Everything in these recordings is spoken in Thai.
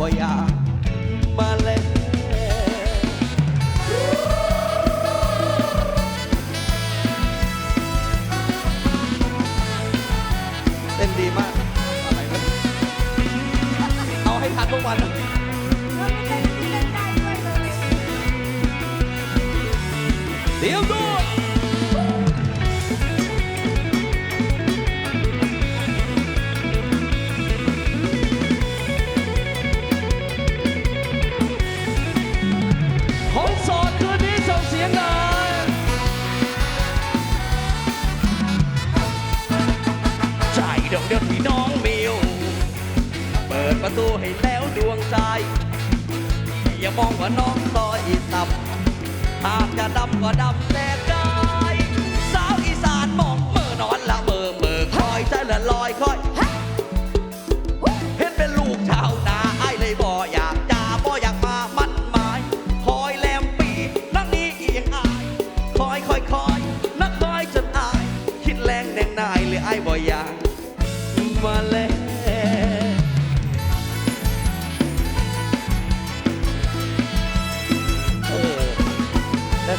บ่อยากมาเล่นเต้นดีมากวเอาให้ทันทุกวันเดี๋ยวดู ระตูให้แล้วดวงใจ อย่ามองว่าน้องต่ออีตับหากจะดำก็ดำแต่ได้ สาวอีสานมองเมื่อนอนละเมอเมื่อคอยใจละลอยคอย เห็นเป็นลูกชาว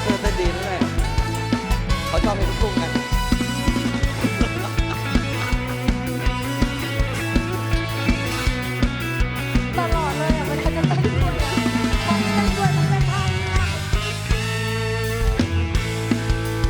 เธอเต้นดีแหละเขาชอบเพลงลูกทุ่ง